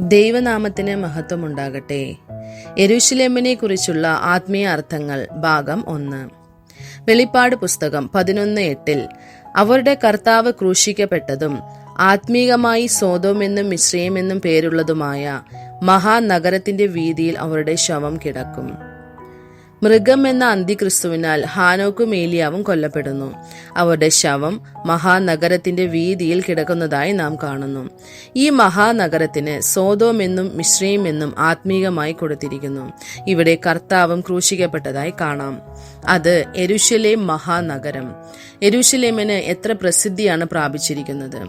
ദൈവനാമത്തിന് മഹത്വമുണ്ടാകട്ടെ. യരുഷലേമിനെ കുറിച്ചുള്ള ആത്മീയ അർത്ഥങ്ങൾ ഭാഗം ഒന്ന്. വെളിപ്പാട് പുസ്തകം പതിനൊന്ന് എട്ടിൽ അവരുടെ കർത്താവ് ക്രൂശിക്കപ്പെട്ടതും ആത്മീകമായി സോതോമെന്നും മിശ്രയമെന്നും പേരുള്ളതുമായ മഹാനഗരത്തിന്റെ വീതിയിൽ അവരുടെ ശവം കിടക്കും. മൃഗം എന്ന അന്തിക്രിസ്തുവിനാൽ ഹാനോക്കും ഏലിയാവും കൊല്ലപ്പെടുന്നു. അവരുടെ ശവം മഹാനഗരത്തിന്റെ വീതിയിൽ കിടക്കുന്നതായി നാം കാണുന്നു. ഈ മഹാനഗരത്തിന് സോതോം എന്നും മിശ്രയും എന്നും ആത്മീകമായി കൊടുത്തിരിക്കുന്നു. ഇവിടെ കർത്താവും ക്രൂശിക്കപ്പെട്ടതായി കാണാം. അത് എരുഷലേം മഹാനഗരം. എരുഷലേമിന് എത്ര പ്രസിദ്ധിയാണ് പ്രാപിച്ചിരിക്കുന്നത്?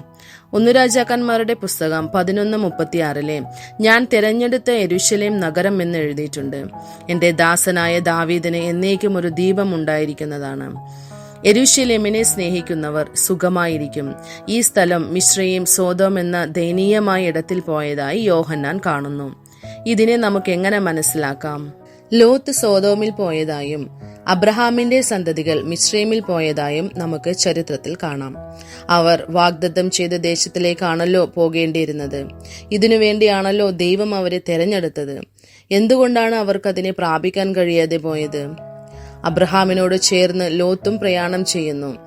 ഒന്ന് രാജാക്കന്മാരുടെ പുസ്തകം പതിനൊന്ന് മുപ്പത്തിയാറിലെ ഞാൻ തിരഞ്ഞെടുത്ത എരുശലേം നഗരം എന്ന് എഴുതിയിട്ടുണ്ട്. എന്റെ ദാസനായ ദാവീദിന് എന്നേക്കും ഒരു ദീപം ഉണ്ടായിരിക്കുന്നതാണ്. എരുശലേമിനെ സ്നേഹിക്കുന്നവർ സുഖമായിരിക്കും. ഈ സ്ഥലം മിശ്രയും സോതോം എന്ന ദയനീയമായ ഇടത്തിൽ പോയതായി യോഹന്നാൻ കാണുന്നു. ഇതിനെ നമുക്ക് എങ്ങനെ മനസ്സിലാക്കാം? ലോത്ത് സോതോമിൽ പോയതായും അബ്രഹാമിന്റെ സന്തതികൾ മിശ്രൈമിൽ പോയതായും നമുക്ക് ചരിത്രത്തിൽ കാണാം. അവർ വാഗ്ദത്തം ചെയ്ത ദേശത്തിലേക്കാണല്ലോ പോകേണ്ടിയിരുന്നത്. ഇതിനുവേണ്ടിയാണല്ലോ ദൈവം അവരെ തെരഞ്ഞെടുത്തത്. എന്തുകൊണ്ടാണ് അവർക്കതിനെ പ്രാപിക്കാൻ കഴിയാതെ പോയത്? അബ്രഹാമിനോട് ചേർന്ന് ലോത്തും പ്രയാണം ചെയ്യുന്നു.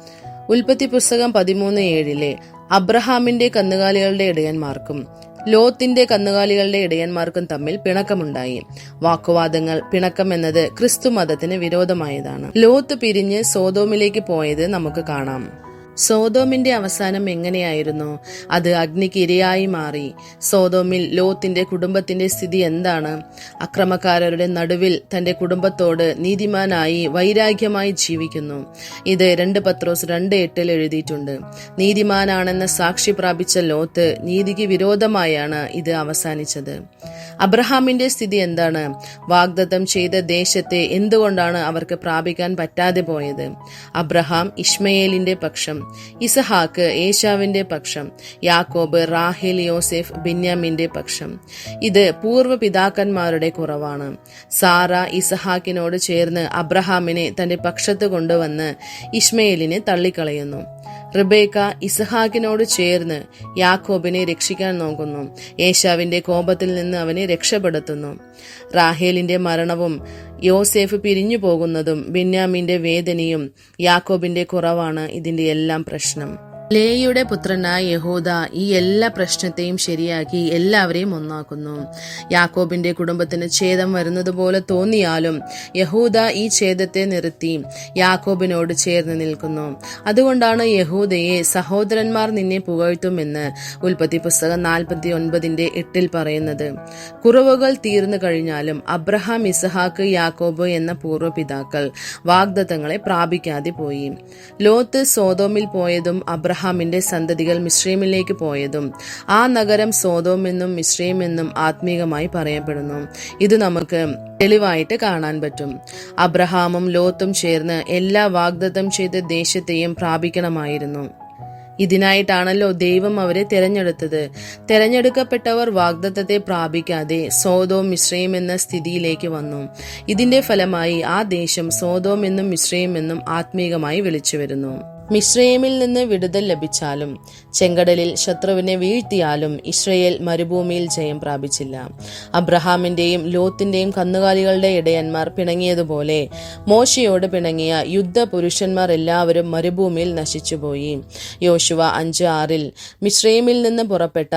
ഉൽപ്പത്തി പുസ്തകം പതിമൂന്ന് ഏഴിലെ അബ്രഹാമിന്റെ കന്നുകാലികളുടെ ഇടയന്മാർക്കും ലോത്തിന്റെ കന്നുകാലികളുടെ ഇടയന്മാർക്കും തമ്മിൽ പിണക്കമുണ്ടായി. വാക്കുവാദങ്ങൾ പിണക്കം എന്നത് ക്രിസ്തു മതത്തിന് വിരോധമായതാണ്. ലോത്ത് പിരിഞ്ഞ് സോതോമിലേക്ക് പോയത് നമുക്ക് കാണാം. സോതോമിന്റെ അവസാനം എങ്ങനെയായിരുന്നു? അത് അഗ്നിക്ക് ഇരയായി മാറി. സോതോമിൽ ലോത്തിന്റെ കുടുംബത്തിന്റെ സ്ഥിതി എന്താണ്? അക്രമക്കാരുടെ നടുവിൽ തന്റെ കുടുംബത്തോട് നീതിമാനായി വൈരാഗ്യമായി ജീവിക്കുന്നു. ഇത് രണ്ട് പത്രോസ് രണ്ട് എട്ടിൽ എഴുതിയിട്ടുണ്ട്. നീതിമാനാണെന്ന് സാക്ഷി പ്രാപിച്ച ലോത്ത് നീതിക്ക് വിരോധമായാണ് ഇത് അവസാനിച്ചത്. അബ്രഹാമിന്റെ സ്ഥിതി എന്താണ്? വാഗ്ദത്തം ചെയ്ത ദേശത്തെ എന്തുകൊണ്ടാണ് അവർക്ക് പ്രാപിക്കാൻ പറ്റാതെ പോയത്? അബ്രഹാം ഇഷ്മയേലിന്റെ പക്ഷം ഇസഹാക്ക് ഏശാവിന്റെ പക്ഷം യാക്കോബ് റാഹേൽ യോസെഫ് ബെന്യാമിന്റെ പക്ഷം. ഇത് പൂർവ പിതാക്കന്മാരുടെ കുറവാണ്. സാറ ഇസഹാക്കിനോട് ചേർന്ന് അബ്രഹാമിനെ തന്റെ പക്ഷത്ത് കൊണ്ടുവന്ന് ഇഷ്മയേലിനെ തള്ളിക്കളയുന്നു. റിബേക്ക ഇസഹാക്കിനോട് ചേർന്ന് യാക്കോബിനെ രക്ഷിക്കാൻ നോക്കുന്നു. ഏശാവിന്റെ കോപത്തിൽ നിന്ന് അവനെ രക്ഷപ്പെടുത്തുന്നു. റാഹേലിന്റെ മരണവും യോസേഫ് പിരിഞ്ഞു പോകുന്നതും ബിന്യാമിന്റെ വേദനയും യാക്കോബിന്റെ കുറവാണ് ഇതിന്റെ എല്ലാം പ്രശ്നം. ലേയുടെ പുത്രനായ യഹൂദ ഈ എല്ലാ പ്രശ്നത്തെയും ശരിയാക്കി എല്ലാവരെയും ഒന്നാക്കുന്നു. യാക്കോബിന്റെ കുടുംബത്തിന് ഛേദം വരുന്നത് പോലെ തോന്നിയാലും യഹൂദ ഈ ഛേദത്തെ നിർത്തി യാക്കോബിനോട് ചേർന്ന് നിൽക്കുന്നു. അതുകൊണ്ടാണ് യഹൂദയെ സഹോദരന്മാർ നിന്നെ പുകഴ്ത്തുമെന്ന് ഉൽപ്പത്തി പുസ്തകം നാൽപ്പത്തി ഒൻപതിന്റെ എട്ടിൽ പറയുന്നത്. കുറവുകൾ തീർന്നു കഴിഞ്ഞാലും അബ്രഹാം ഇസഹാക്ക് യാക്കോബ് എന്ന പൂർവപിതാക്കൾ വാഗ്ദത്തങ്ങളെ പ്രാപിക്കാതെ പോയി. ലോത്ത് സോതോമിൽ പോയതും അബ്രഹാം അബ്രഹാമിന്റെ സന്തതികൾ മിശ്രീമിലേക്ക് പോയതും ആ നഗരം സോതോം എന്നും മിശ്രീം എന്നും ആത്മീകമായി പറയപ്പെടുന്നു. ഇത് നമുക്ക് തെളിവായിട്ട് കാണാൻ പറ്റും. അബ്രഹാമും ലോത്തും ചേർന്ന് എല്ലാ വാഗ്ദത്തം ചെയ്ത ദേശത്തെയും പ്രാപിക്കണമായിരുന്നു. ഇതിനായിട്ടാണല്ലോ ദൈവം അവരെ തിരഞ്ഞെടുത്തത്. തിരഞ്ഞെടുക്കപ്പെട്ടവർ വാഗ്ദത്തത്തെ പ്രാപിക്കാതെ സോതോം മിശ്രയും എന്ന സ്ഥിതിയിലേക്ക് വന്നു. ഇതിന്റെ ഫലമായി ആ ദേശം സോതോം എന്നും മിശ്രയും എന്നും ആത്മീകമായി വിളിച്ചു വരുന്നു. മിശ്രയമിൽ നിന്ന് വിടുതൽ ലഭിച്ചാലും ചെങ്കടലിൽ ശത്രുവിനെ വീഴ്ത്തിയാലും ഇസ്രയേൽ മരുഭൂമിയിൽ ജയം പ്രാപിച്ചില്ല. അബ്രഹാമിന്റെയും ലോത്തിന്റെയും കന്നുകാലികളുടെ ഇടയന്മാർ പിണങ്ങിയതുപോലെ മോശയോട് പിണങ്ങിയ യുദ്ധ പുരുഷന്മാർ എല്ലാവരും മരുഭൂമിയിൽ നശിച്ചുപോയി. യോശുവ അഞ്ച് ആറിൽ മിശ്രയമിൽ നിന്ന് പുറപ്പെട്ട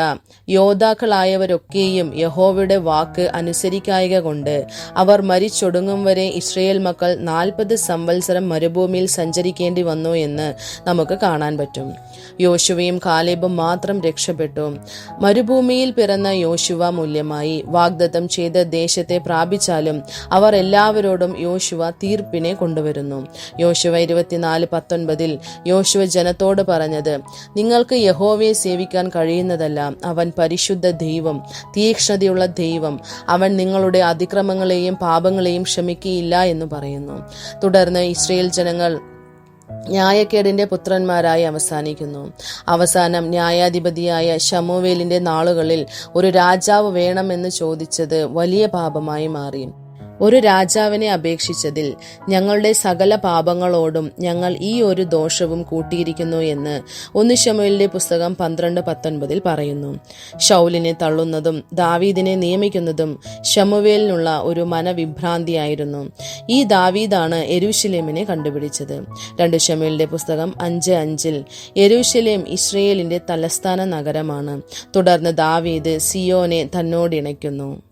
യോദ്ധാക്കളായവരൊക്കെയും യഹോവയുടെ വാക്ക് അനുസരിക്കായക കൊണ്ട് അവർ മരിച്ചൊടുങ്ങും വരെ ഇസ്രയേൽ മക്കൾ നാൽപ്പത് സംവത്സരം മരുഭൂമിയിൽ സഞ്ചരിക്കേണ്ടി വന്നു എന്ന് നമുക്ക് കാണാൻ പറ്റും. യോശുവയും കാലേബും മാത്രം രക്ഷപ്പെട്ടു. മരുഭൂമിയിൽ പിറന്ന യോശുവ മൂല്യമായി വാഗ്ദത്തം ചെയ്ത ദേശത്തെ പ്രാപിച്ചാലും അവർ എല്ലാവരോടും യോശുവ തീർപ്പിനെ കൊണ്ടുവരുന്നു. യോശുവ ഇരുപത്തിനാല് പത്തൊൻപതിൽ യോശുവ ജനത്തോട് പറഞ്ഞത് നിങ്ങൾക്ക് യഹോവയെ സേവിക്കാൻ കഴിയുന്നതല്ല. അവൻ പരിശുദ്ധ ദൈവം തീക്ഷ്ണതയുള്ള ദൈവം. അവൻ നിങ്ങളുടെ അതിക്രമങ്ങളെയും പാപങ്ങളെയും ക്ഷമിക്കുകയില്ല എന്ന് പറയുന്നു. തുടർന്ന് ഇസ്രയേൽ ജനങ്ങൾ ന്യായക്കേടിന്റെ പുത്രന്മാരായി അവസാനിക്കുന്നു. അവസാനം ന്യായാധിപതിയായ ഷമുവേലിന്റെ നാളുകളിൽ ഒരു രാജാവ് വേണമെന്ന് ചോദിച്ചത് വലിയ പാപമായി മാറി. ഒരു രാജാവിനെ അപേക്ഷിച്ചതിൽ ഞങ്ങളുടെ സകല പാപങ്ങളോടും ഞങ്ങൾ ഈ ഒരു ദോഷവും കൂട്ടിയിരിക്കുന്നു എന്ന് ഒന്ന് ഷമുലിന്റെ പുസ്തകം പന്ത്രണ്ട് പത്തൊൻപതിൽ പറയുന്നു. ഷൗലിനെ തള്ളുന്നതും ദാവീദിനെ നിയമിക്കുന്നതും ഷമുവേലിനുള്ള ഒരു മനവിഭ്രാന്തിയായിരുന്നു. ഈ ദാവീദാണ് എരുശലേമിനെ കണ്ടുപിടിച്ചത്. രണ്ട് ഷമുലിന്റെ പുസ്തകം അഞ്ച് അഞ്ചിൽ എരുശലേം ഇസ്രയേലിന്റെ തലസ്ഥാന നഗരമാണ്. തുടർന്ന് ദാവീദ് സിയോനെ തന്നോടിണയ്ക്കുന്നു.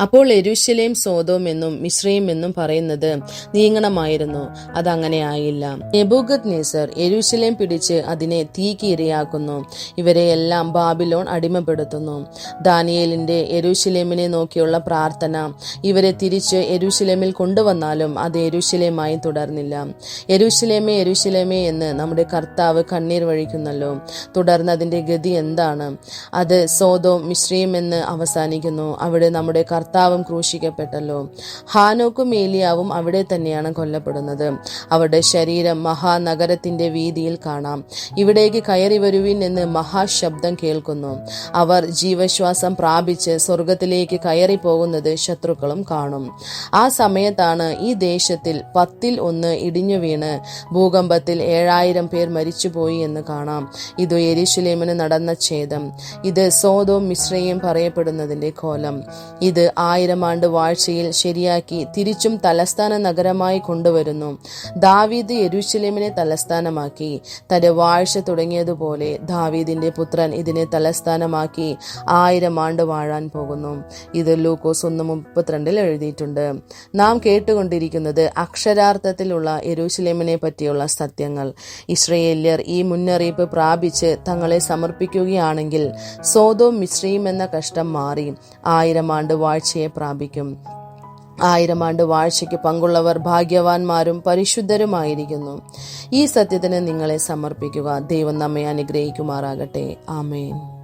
അപ്പോൾ എരുശലേം സോതോം എന്നും മിശ്രയും എന്നും പറയുന്നത് നീങ്ങണമായിരുന്നു. അതങ്ങനെ ആയില്ല. നെബൂഗത് നെസർ എരുശലേം പിടിച്ച് അതിനെ തീക്ക് ഇരയാക്കുന്നു ഇവരെയെല്ലാം ബാബിലോൺ അടിമപ്പെടുത്തുന്നു. ദാനിയേലിന്റെ എരുശലേമിനെ നോക്കിയുള്ള പ്രാർത്ഥന ഇവരെ തിരിച്ച് എരുശലേമിൽ കൊണ്ടുവന്നാലും അത് എരുശലേമായി തുടർന്നില്ല. എരുശലേമേ എരുശലേമേ എന്ന് നമ്മുടെ കർത്താവ് കണ്ണീർ വഴിക്കുന്നല്ലോ. തുടർന്ന് അതിന്റെ ഗതി എന്താണ്? അത് സോതോം മിശ്രയും എന്ന് അവസാനിക്കുന്നു. അവിടെ നമ്മുടെ കർത്താവും ക്രൂശിക്കപ്പെട്ടല്ലോ. ഹാനോക്കും ഏലിയാവും അവിടെ തന്നെയാണ് കൊല്ലപ്പെടുന്നത്. അവരുടെ ശരീരം മഹാനഗരത്തിന്റെ വീതിയിൽ കാണാം. ഇവിടേക്ക് കയറി വരുവിൻ എന്ന് മഹാശബ്ദം കേൾക്കുന്നു. അവർ ജീവശ്വാസം പ്രാപിച്ച് സ്വർഗത്തിലേക്ക് കയറി പോകുന്നത് ശത്രുക്കളും കാണും. ആ സമയത്താണ് ഈ ദേശത്തിൽ പത്തിൽ ഒന്ന് ഇടിഞ്ഞു വീണ് ഭൂകമ്പത്തിൽ ഏഴായിരം പേർ മരിച്ചുപോയി എന്ന് കാണാം. ഇത് എരിശുലേമിന് നടന്ന ഛേദം. ഇത് സോതോ മിശ്രയും പറയപ്പെടുന്നതിന്റെ കോലം. ഇത് ആയിരം ആണ്ട് വാഴ്ചയിൽ ശരിയാക്കി തിരിച്ചും തലസ്ഥാന നഗരമായി കൊണ്ടുവരുന്നു. ദാവീദ് യരുഷലേമിനെ തലസ്ഥാനമാക്കി. തന്റെ വാഴ്ച തുടങ്ങിയതുപോലെ ദാവീദിന്റെ പുത്രൻ ഇതിനെ തലസ്ഥാനമാക്കി ആയിരം ആണ്ട് വാഴാൻ പോകുന്നു. ഇത് ലൂക്കോസ് ഒന്ന് മുപ്പത്തിരണ്ടിൽ എഴുതിയിട്ടുണ്ട്. നാം കേട്ടുകൊണ്ടിരിക്കുന്നത് അക്ഷരാർത്ഥത്തിലുള്ള യെരൂശലേമിനെ പറ്റിയുള്ള സത്യങ്ങൾ. ഇസ്രയേല്യർ ഈ മുന്നറിയിപ്പ് പ്രാപിച്ച് തങ്ങളെ സമർപ്പിക്കുകയാണെങ്കിൽ സോതോ മിശ്രയും എന്ന കഷ്ടം മാറി. ആയിരം ആണ്ട് വാഴ്ചയെ പ്രാപിക്കും. ആയിരം ആണ്ട് വാഴ്ചയ്ക്ക് പങ്കുള്ളവർ ഭാഗ്യവാന്മാരും പരിശുദ്ധരുമായിരിക്കുന്നു. ഈ സത്യത്തിന് നിങ്ങളെ സമർപ്പിക്കുക ദൈവം നമ്മെ അനുഗ്രഹിക്കുമാറാകട്ടെ. ആമേൻ.